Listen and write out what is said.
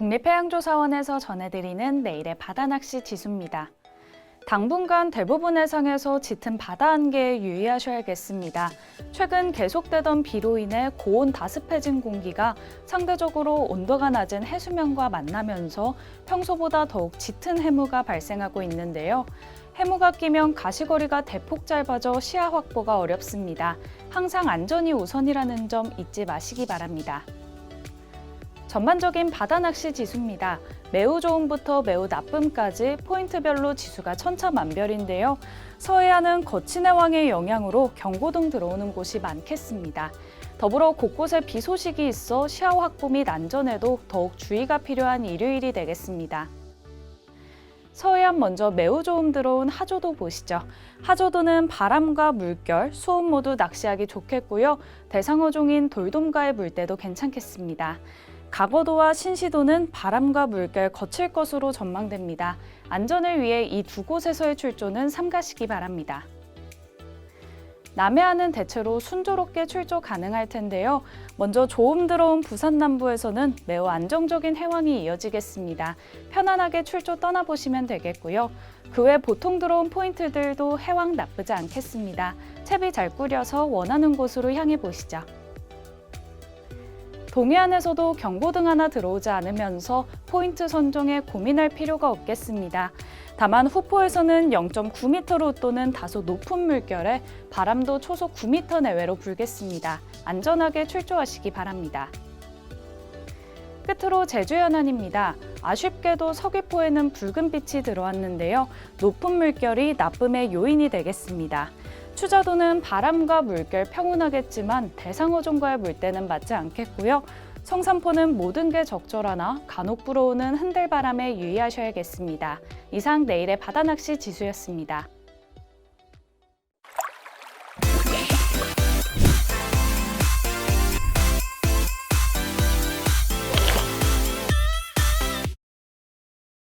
국립해양조사원에서 전해드리는 내일의 바다낚시 지수입니다. 당분간 대부분 해상에서 짙은 바다 안개에 유의하셔야겠습니다. 최근 계속되던 비로 인해 고온 다습해진 공기가 상대적으로 온도가 낮은 해수면과 만나면서 평소보다 더욱 짙은 해무가 발생하고 있는데요. 해무가 끼면 가시거리가 대폭 짧아져 시야 확보가 어렵습니다. 항상 안전이 우선이라는 점 잊지 마시기 바랍니다. 전반적인 바다 낚시 지수입니다. 매우 좋음부터 매우 나쁨까지 포인트별로 지수가 천차만별인데요. 서해안은 거친 해 왕의 영향으로 경고등 들어오는 곳이 많겠습니다. 더불어 곳곳에 비 소식이 있어 시야 확보 및 안전에도 더욱 주의가 필요한 일요일이 되겠습니다. 서해안 먼저 매우 좋음 들어온 하조도 보시죠. 하조도는 바람과 물결, 수온 모두 낚시하기 좋겠고요. 대상어종인 돌돔과의 물때도 괜찮겠습니다. 가거도와 신시도는 바람과 물결 거칠 것으로 전망됩니다. 안전을 위해 이 두 곳에서의 출조는 삼가시기 바랍니다. 남해안은 대체로 순조롭게 출조 가능할 텐데요. 먼저 조음 들어온 부산 남부에서는 매우 안정적인 해왕이 이어지겠습니다. 편안하게 출조 떠나보시면 되겠고요. 그 외 보통 들어온 포인트들도 해왕 나쁘지 않겠습니다. 채비 잘 꾸려서 원하는 곳으로 향해 보시죠. 동해안에서도 경고등 하나 들어오지 않으면서 포인트 선정에 고민할 필요가 없겠습니다. 다만 후포에서는 0.9m로 또는 다소 높은 물결에 바람도 초속 9m 내외로 불겠습니다. 안전하게 출조하시기 바랍니다. 끝으로 제주 연안입니다. 아쉽게도 서귀포에는 붉은 빛이 들어왔는데요. 높은 물결이 나쁨의 요인이 되겠습니다. 추자도는 바람과 물결 평온하겠지만 대상어종과의 물때는 맞지 않겠고요. 성산포는 모든 게 적절하나 간혹 불어오는 흔들바람에 유의하셔야겠습니다. 이상 내일의 바다낚시 지수였습니다.